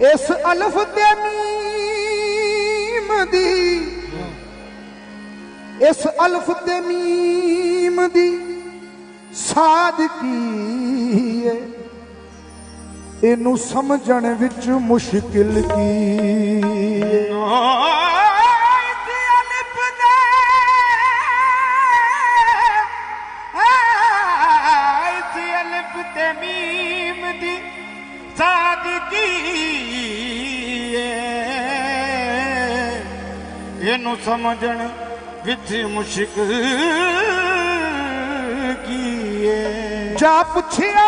ਇਸ ਅਲਫ ਤੇ ਮੀਮ ਦੀ। ਇਸ ਅਲਫ ਤੇ ਮੀਮ ਦੀ ਸਾਦਕੀ ਏ? ਇਹਨੂੰ ਸਮਝਣ ਵਿੱਚ ਮੁਸ਼ਕਿਲ ਕੀ ਏ? ਇਹਨੂੰ ਸਮਝਣ ਵਿੱਚ ਮੁਸ਼ਕਿਲ ਕੀ ਜਾ ਪੁੱਛਿਆ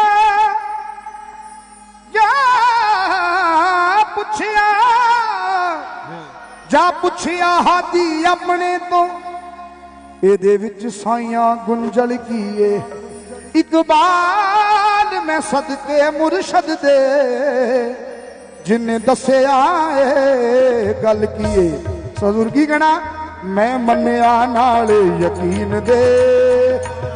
ਜਾ ਪੁੱਛਿਆ ਜਾ ਪੁੱਛਿਆ ਹਾਦੀ ਆਪਣੇ ਤੋਂ। ਇਹਦੇ ਵਿੱਚ ਸਾਈਆਂ ਗੁੰਝਲ ਕੀਏ। ਇਕਬਾਲ ਮੈਂ ਸਦਕੇ ਮੁਰਸ਼ਦ ਦੇ। ਜਿਨੇ ਦੱਸਿਆ ਏ ਗੱਲ ਕੀਏ। ਸਜ਼ੁਰ ਕੀ ਕਹਣਾ? ਮੈਂ ਮੰਨਿਆ ਨਾਲ ਯਕੀਨ ਦੇ।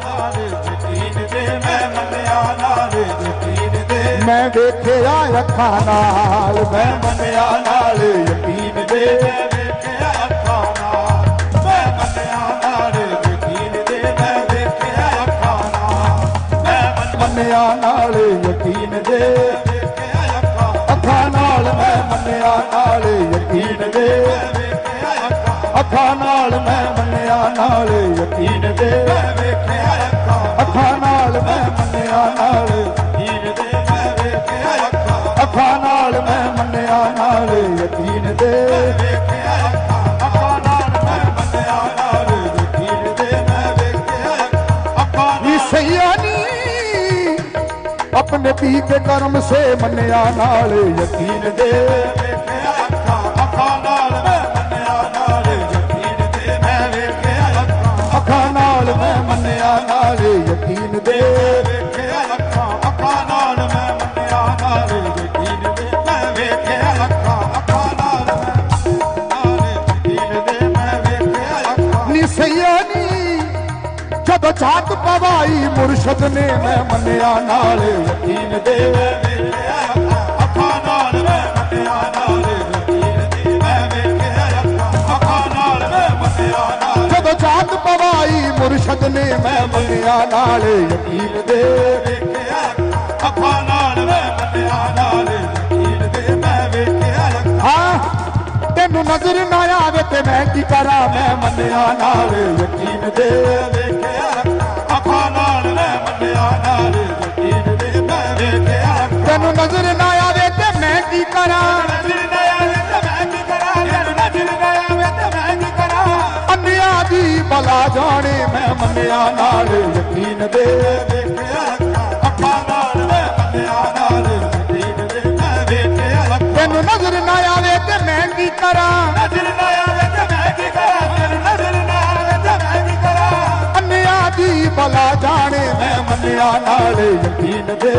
ਨਾਲੇ ਯਕੀਨ ਦੇ ਮੈਂ ਮੰਨਿਆ ਨਾਲੇ ਯਕੀਨ ਦੇ। ਮੈਂ ਵੇਖਿਆ ਅੱਖਾਂ ਨਾਲ ਮੈਂ ਮੰਨਿਆ ਨਾਲ ਯਕੀਨ ਦੇ। ਮੈਂ ਵੇਖਿਆ ਅੱਖਾਂ ਨਾਲ ਮੈਂ ਮੰਨਿਆ ਨਾਲੇ ਯਕੀਨ ਦੇ। ਮੈਂ ਵੇਖਿਆ ਅੱਖਾਂ ਨਾਲ ਮੈਂ ਮੰਨਿਆ ਨਾਲ ਯਕੀਨ ਦੇ। ਅੱਖਾਂ ਨਾਲ ਮੈਂ ਮੰਨਿਆ ਨਾਲ ਯਕੀਨ ਦੇ। ਅੱਖਾਂ ਨਾਲ ਮੈਂ ਮੰਨਿਆ, ਨਾਲ ਯਕੀਨ ਦੇ ਮੈਂ ਵੇਖਿਆ ਅੱਖਾਂ। ਅੱਖਾਂ ਨਾਲ ਮੈਂ ਮੰਨਿਆ, ਨਾਲ ਯਕੀਨ ਦੇ ਮੈਂ ਵੇਖਿਆ ਅੱਖਾਂ। ਅੱਖਾਂ ਨਾਲ ਮੈਂ ਮੰਨਿਆ, ਨਾਲ ਯਕੀਨ ਦੇ ਮੈਂ ਨਾਲ ਮੈਂ ਮੰਨਿਆ, ਨਾਲ ਯਕੀਨ ਦੇ ਮੈਂ ਵੇਖਿਆ ਆਪਣੇ ਪੀ ਕੇ ਕਰਮ ਸੇ ਮੰਨਿਆ, ਨਾਲ ਯਕੀਨ ਦੇ ਵੇਖਿਆ ਅੱਖਾਂ। ਨਾਲ ਨਾਲ ਯਕੀਨ ਦੇ। ਵੇਖਿਆ ਅੱਖਾਂ ਅੱਖਾਂ ਨਾਲ ਮੈਂ ਮੰਨਿਆ ਨਾਲ ਯਕੀਨ ਦੇ। ਮੈਂ ਵੇਖਿਆ ਅੱਖਾਂ ਅੱਖਾਂ ਨਾਲ ਯਕੀਨ ਦੇ। ਮੈਂ ਵੇਖਿਆ ਅੱਖਾਂ ਨੀ ਜਦੋਂ ਛਾਤ ਪਵਾਈ ਮੁਰਸ਼ਦ ਨੇ ਮੈਂ ਮੰਨਿਆ ਨਾਲ ਯਕੀਨ ਦੇ। ਮੈਂ ਵੇਖਿਆ ਅੱਖਾਂ ਅੱਖਾਂ ਨਾਲ ਮੈਂ ਮੰਨਿਆ ਨੇ ਮੈਂ ਮੰਨਿਆ ਨਾਲ ਯਕੀਨ ਦੇ। ਵੇਖਿਆ ਅੱਖਾਂ ਨਾਲ ਮੈਂ ਮੰਨਿਆ ਨਾਲ ਯਕੀਨ ਦੇ ਮੈਂ ਵੇਖਿਆ ਹਾਂ ਤੈਨੂੰ ਨਜ਼ਰ ਨਾ ਆਵੇ ਤੇ ਮੈਂ ਕੀ ਕਰਾਂ? ਮੈਂ ਮੰਨਿਆ ਨਾਲ ਯਕੀਨ ਦੇ। ਵੇਖਿਆ ਅੱਖਾਂ ਨਾਲ ਮੈਂ ਮੰਨਿਆ ਨਾਲ ਯਕੀਨ ਦੇ ਮੈਂ ਵੇਖਿਆ। ਤੈਨੂੰ ਨਜ਼ਰ ਨਾ ਆਵੇ ਤੇ ਮੈਂ ਕੀ ਕਰਾਂ? ਬਲਾ ਜਾਣੇ ਮੈਂ ਮੰਨਿਆ ਨਾਲ ਯਕੀਨ ਦੇ ਵੇਖਿਆ ਅੱਖਾਂ ਨਾਲ ਮੈਂ ਮੰਨਿਆ ਨਾਲ ਯਕੀਨ ਦੇ ਮੈਂ ਵੇਖਿਆ ਤੈਨੂੰ ਨਜ਼ਰ ਨਾ ਆਵੇ ਤੇ ਮੈਂ ਕੀ ਕਰਾਂ? ਨਜ਼ਰ ਨਾ ਆਵੇ ਤੇ ਮੈਂ ਕੀ ਕਰਾਂ? ਯਾਰ ਨਜ਼ਰ ਨਾ ਆਵੇ ਤੇ ਮੈਂ ਕੀ ਕਰਾਂ? ਅੰਨਿਆ ਦੀ ਬਲਾ ਜਾਣੇ ਮੈਂ ਮੰਨਿਆ ਨਾਲ ਯਕੀਨ ਦੇ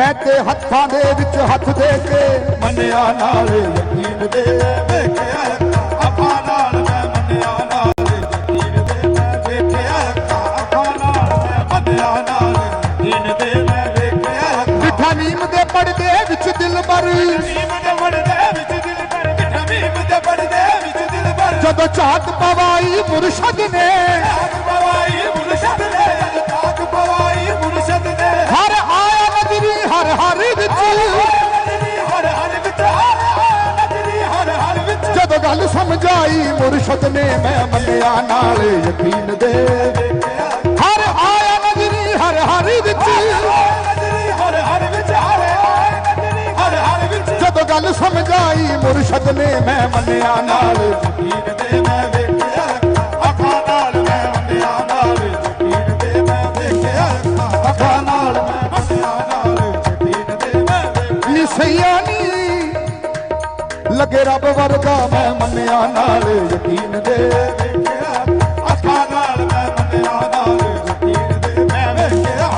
ਮੈਂ ਤੇ ਹੱਥਾਂ ਦੇ ਵਿੱਚ ਹੱਥ ਦੇ ਕੇ ਮੰਨਿਆ ਨਾਲ ਯਕੀਨ ਦੇ ਵੇਖਿਆ ਅੱਖਾਂ ਨਾਲ ਮੈਂ ਮੰਨਿਆ ਨਾਲ ਯਕੀਨ ਦੇ ਮੈਂ ਵੇਖਿਆ ਅੱਖਾਂ ਨਾਲ ਮੈਂ ਮੰਨਿਆ ਨਾਲ ਯਕੀਨ ਦੇ ਮੈਂ ਵੇਖਿਆ ਮਿੱਠਾ ਨੀਮ ਦੇ ਪੜਦੇ ਵਿੱਚ ਦਿਲ ਬਰ ਨੀਮ ਦੇ ਵੜਦੇ ਵਿੱਚ ਦਿਲ ਪਰ ਮਿੱਠਾ ਨੀਮ ਦੇ ਵੜਦੇ ਵਿੱਚ ਦਿਲ ਪਰ ਜਦੋਂ ਚਾਤ ਪਵਾਈ ਮੁਰਸ਼ਦ ਨੇ ਤਾਕ ਪਵਾਈ ਮੁਰਸ਼ਦ ਨੇ ਤਾਕ ਪਵਾਈ ਮੁਰਸ਼ਦ ਨੇ। ਹਰ ਨਜ਼ਰੀ ਹਰ ਹਰ ਵਿੱਚ। ਹਰ ਹਰ ਵਿੱਚ ਹਰ ਹਰ ਵਿੱਚ ਜਦੋਂ ਗੱਲ ਸਮਝਾਈ, ਮੁਰਸ਼ਦ ਨੇ ਮੈਂ ਮੰਨਿਆ, ਨਾਲ ਯਕੀਨ ਦੇ। ਹਰ ਆਇਆ ਨਜ਼ਰੀ ਹਰ ਹਰ ਵਿੱਚ ਹਰ ਹਰ ਵਿੱਚ ਹਰ ਹਰ ਵਿੱਚ। ਜਦੋਂ ਗੱਲ ਸਮਝਾਈ, ਮੁਰਸ਼ਦ ਨੇ ਮੈਂ ਮੰਨਿਆ, ਨਾਲ ਯਕੀਨ ਦੇ। ਮੈਂ ਵੇਖਿਆ ਅੱਗੇ ਰੱਬ ਵਰਗਾ ਮੈਂ ਮੰਨਿਆ ਨਾਲ, ਯਕੀਨ ਦੇ ਵੇਖਿਆ। ਅੱਖਾਂ ਮੈਂ ਮੰਨਿਆ ਨਾਲ, ਯਕੀਨ ਦੇ ਮੈਂ ਵੇਖਿਆ।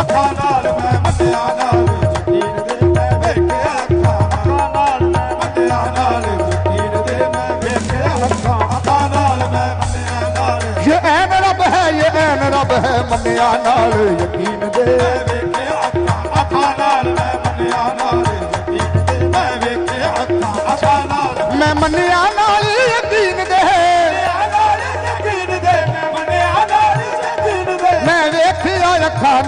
ਅੱਖਾਂ ਨਾਲ ਮੈਂ ਮੰਨਿਆ ਨਾਲ, ਯਕੀਨ ਦੇ ਮੈਂ ਵੇਖਿਆ। ਅੱਖਾਂ ਨਾਲ ਨਾਲ, ਯਕੀਨ ਦੇ ਮੈਂ ਵੇਖਿਆ। ਮੈਂ ਮੰਨਿਆ ਨਾਲ। ਇਹ ਰੱਬ ਹੈ, ਇਹ ਰੱਬ ਹੈ, ਮੰਨਿਆ ਨਾਲ, ਯਕੀਨ ਦੇ ਮੰਨਿਆ ਨਾਲ ਯਕੀਨ ਦੇ। ਮੈਂ ਵੇਖਿਆ ਅੱਖਾਂ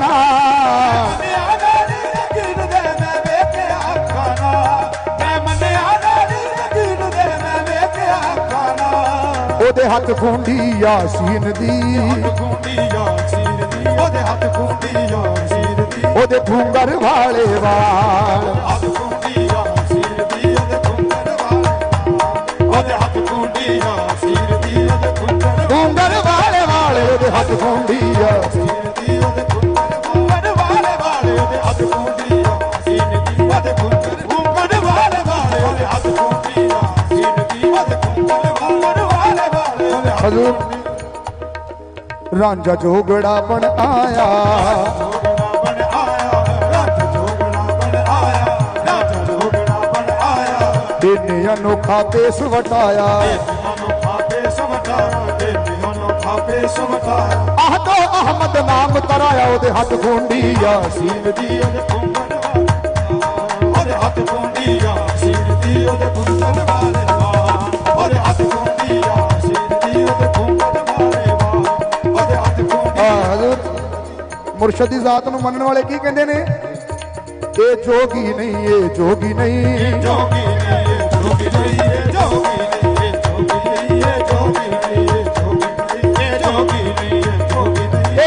ਉਹਦੇ ਹੱਥ ਖੁੰਡੀ ਯਾਸੀਨ ਦੀ। ਉਹਦੇ ਹੱਥ ਖੁੰਡੀ ਯਾਸੀਨ ਦੀ। ਉਹਦੇ ਖੁੰਗਰ ਵਾਲੇ ਵਾਲ। ਅੱਗ ਹੁੰਦੀ ਆ। ਸੀਨੇ ਦੀ ਉਹਦੇ ਘੁੰਮਣ ਘੁੰਮਣ ਵਾਲੇ ਵਾਲੇ ਉਹਦੇ ਰਾਂਝਾ ਜੋਗੜਾ ਬਣ ਆਇਆ। ਇਹਨੇ ਅਨੋਖਾ ਕੇਸ ਵਟਾਇਆ। ਅਨੋਖਾ ਪੇਸ਼ ਵਟਾਇਆ ਆਹਦੋ ਅਹਮਦ ਨਾਮ ਤਰਾਇਆ ਉਹਦੇ ਹੱਥ ਖੁੰਡੀ ਯਾਸੀਨ ਦੀ ਦੀ ਉਹਦੇ ਕੁੰਗਣ ਵਾਲੇ ਉਹਦੇ ਹੱਥ ਕੁੰਡੀ ਆ ਸੀਰ ਦੀ ਉਹਦੇ ਕੁੰਗਣ ਵਾਲੇ ਵਾਹ ਉਹਦੇ ਹੱਥ ਕੁੰਡੀ ਆ ਸੀਰ ਦੀ ਉਹਦੇ ਕੁੰਗਣ ਵਾਲੇ ਵਾਹ ਉਹਦੇ ਹੱਥ ਕੁੰਡੀ ਆ। ਹਜ਼ੂਰ। ਮੁਰਸ਼ਦ ਦੀ ਜ਼ਾਤ ਨੂੰ ਮੰਨਣ ਵਾਲੇ ਕੀ ਕਹਿੰਦੇ ਨੇ? ਇਹ ਜੋਗੀ ਨਹੀਂ ਇਹ ਜੋਗੀ ਨਹੀਂ। ਜੋਗੀ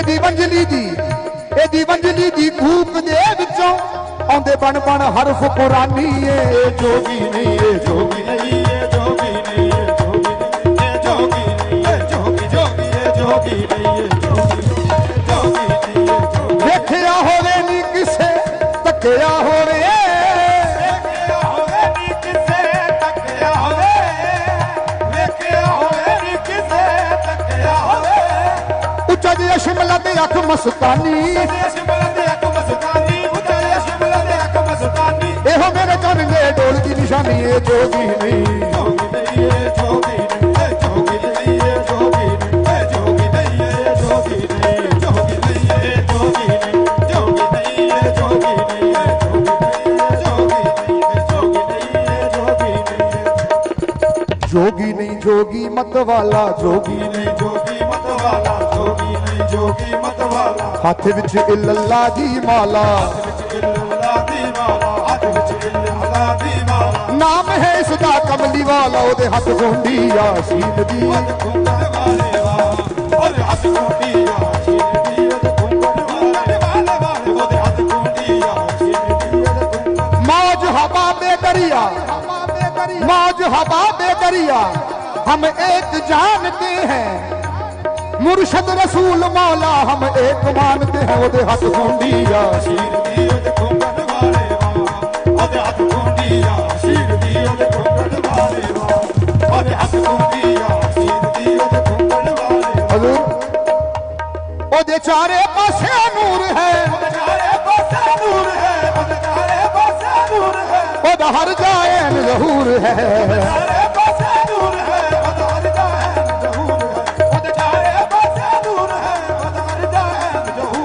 ਦੀਵੰਜਲੀ ਦੀ ਇਹ ਦੀਵੰਜਲੀ ਦੀ ਕੂਕ ਦੇ ਵਿੱਚੋਂ ਆਉਂਦੇ ਬਣ ਬਣ ਹਰਫ ਕੁਰਾਨੀ ਏ। ਜੋਗੀ ਨਹੀਂ, ਇਹ ਜੋਗੀ ਨਹੀਂ, ਇਹ ਜੋਗੀ ਨਹੀਂ, ਇਹ ਜੋਗੀ ਨਹੀਂ, ਇਹ ਜੋਗੀ ਨਹੀਂ, ਇਹ ਜੋਗੀ ਜੋਗੀ, ਇਹ ਜੋਗੀ ਨਹੀਂ, ਇਹ ਉੱਚਾ ਜਿਹਾ ਸ਼ਿਮਲਾ ਤੇ ਅੱਖ ਮਸਤਾਨੀ। ਇਹੋ ਮੇਰੇ ਕੰਨ ਦੇ ਦੀ ਨਿਸ਼ਾਨੀ ਏ ਜੋਗੀ ਨਹੀਂ। ਜੋਗੀ ਨਹੀਂ ਜੋਗੀ ਜੋਗੀ ਜੋਗੀ ਮਤ ਨਹੀਂ ਜੋਗੀ ਮਤ ਹੱਥ ਵਿੱਚ ਇਲੱਲਾ ਦੀ ਮਾਲਾ। ਨਾਮ ਹੈ ਇਸ ਦਾ ਕਮਲੀ ਵਾਲਾ ਉਹਦੇ ਹੱਥ ਗੁੰਡੀ ਆਸੀਨ ਦੀ। ਮੌਜ ਹਵਾ ਬੇਕਰੀਆ ਮौज हवा बेकरिया हम एक ਮੁਰਸ਼ਦ ਰਸੂਲ ਮੌਲਾ ਹਮ ਇੱਕ ਮਾਨਦੇ ਹਾਂ ਉਹਦੇ ਹੱਥ ਹੁੰਦੀ ਆ। ਸ਼ੀਰ ਦੀ ਉਹਦੇ ਖੋਕਣ ਵਾਲੇ ਵਾਹ ਉਹਦੇ ਹੱਥ ਹੁੰਦੀ ਆ। ਸ਼ੀਰ ਦੀ ਉਹਦੇ ਖੋਕਣ ਵਾਲੇ ਵਾਹ ਉਹਦੇ ਹੱਥ ਹੁੰਦੀ ਆ। ਸ਼ੀਰ ਦੀ ਉਹਦੇ ਖੋਕਣ ਵਾਲੇ ਹਜ਼ੂਰ। ਉਹਦੇ ਚਾਰੇ ਪਾਸੇ ਨੂਰ ਹੈ। ਚਾਰੇ ਪਾਸੇ ਨੂਰ ਹੈ। ਉਹਦੇ ਚਾਰੇ ਪਾਸੇ ਨੂਰ ਹੈ। ਉਹਦਾ ਹਰ ਜਾਇਨ ਜ਼ਹੂਰ ਹੈ।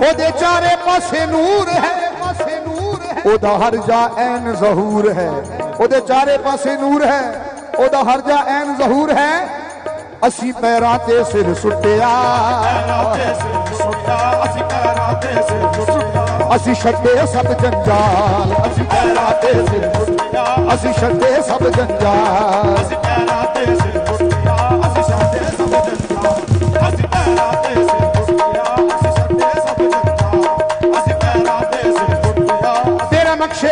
ਉਹਦੇ ਚਾਰੇ ਪਾਸੇ ਨੂਰ ਹੈ। ਪਾਸੇ ਨੂਰ ਹੈ ਉਹਦਾ ਹਰ ਜਾ ਐਨ ਜ਼ਹੂਰ ਹੈ। ਉਹਦੇ ਚਾਰੇ ਪਾਸੇ ਨੂਰ ਹੈ। ਉਹਦਾ ਹਰ ਜਾ ਐਨ ਜ਼ਹੂਰ ਹੈ। ਅਸੀਂ ਪੈਰਾਂ ਤੇ ਸਿਰ ਸੁੱਟਿਆ। ਅਸੀਂ ਅਸੀਂ ਛੱਡੇ ਸਭ ਜੰਜਾਲ। ਅਸੀਂ ਪੈਰਾਂ ਤੇ ਸਿਰ ਸੁੱਟਿਆ ਅਸੀਂ ਛੱਡੇ ਸਭ ਜੰਜਾਲ।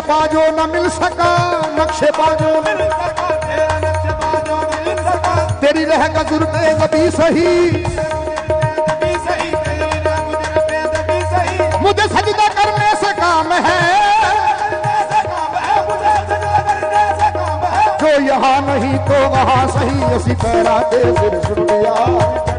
बाजो न मिल सका नक्शे बाजो तेरी रह गजुर पे नबी सही मुझे सजदा करने से काम है जो यहाँ नहीं तो वहाँ सही असी पैरा के सिर सुनिया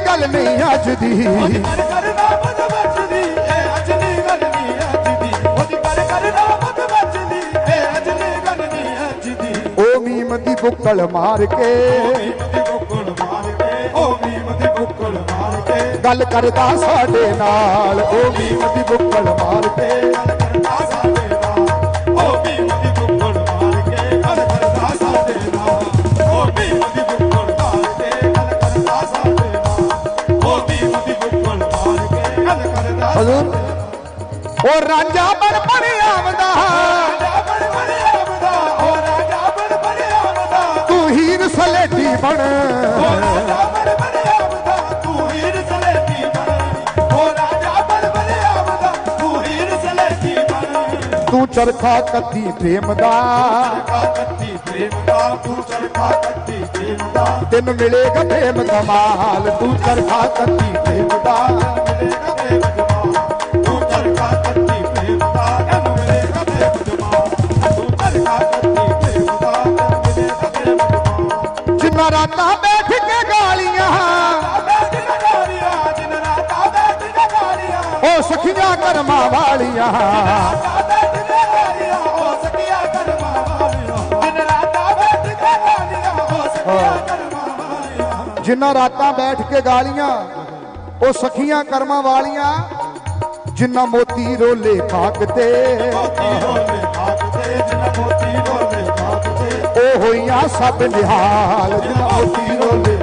ਗੱਲ ਨਹੀਂ ਅੱਜ ਦੀ ਕਰ ਕਰ ਗੱਲ ਨਹੀਂ ਅੱਜ ਦੀ ਉਹਦੀ ਕਰ ਬੁੱਕਲ ਮਾਰ ਕੇ ਗੱਲ ਕਰਦਾ ਸਾਡੇ ਨਾਲ ਓ ਮੀਮ ਦੀ ਬੁੱਕਲ ਮਾਰ ਕੇ। ਉਹ ਰਾਜਾ ਬਣ ਬਣ ਆਵਦਾ। ਉਹ ਰਾਜਾ ਬਣ ਬਣ ਆਵਦਾ ਤੂੰ ਹੀਰ ਸਲੇਟੀ ਬਣ। ਉਹ ਰਾਜਾ ਬਣ ਬਣ ਆਵਦਾ ਤੂੰ ਹੀਰ ਸਲੇਟੀ ਬਣ ਉਹ ਰਾਜਾ ਬਣ ਬਣ ਆਵਦਾ ਤੂੰ ਹੀਰ ਸਲੇਟੀ ਬਣ ਤੂੰ ਚਰਖਾ ਕੱਤੀ ਪ੍ਰੇਮ ਦਾ। ਚਰਖਾ ਕੱਤੀ ਪ੍ਰੇਮ ਦਾ ਤੂੰ ਚਰਖਾ ਕੱਤੀ ਪ੍ਰੇਮ ਦਾ ਤੈਨੂੰ ਮਿਲੇਗਾ ਪ੍ਰੇਮ ਕਮਾਲ ਤੂੰ ਚਰਖਾ ਕੱਤੀ ਪ੍ਰੇਮ ਦਾ। ਮਿਲੇਗਾ ਪ੍ਰੇਮ ਕਰਮਾਂ ਵਾਲੀਆਂ। ਰਾਤਾਂ ਰਾਤਾਂ ਬੈਠ ਕੇ ਗਾਲੀਆਂ ਜਿੰਨਾ ਰਾਤਾਂ ਬੈਠ ਕੇ ਗਾਲੀਆਂ ਉਹ ਸਖੀਆਂ ਕਰਮਾਂ ਵਾਲੀਆਂ ਜਿੰਨਾ ਮੋਤੀ ਰੋਲੇ ਖਾਕ ਤੇ ਉਹ ਹੋਈਆਂ ਸਭ ਨਿਹਾਲ ਜਿੰਨਾ ਮੋਤੀ ਰੋਲੇ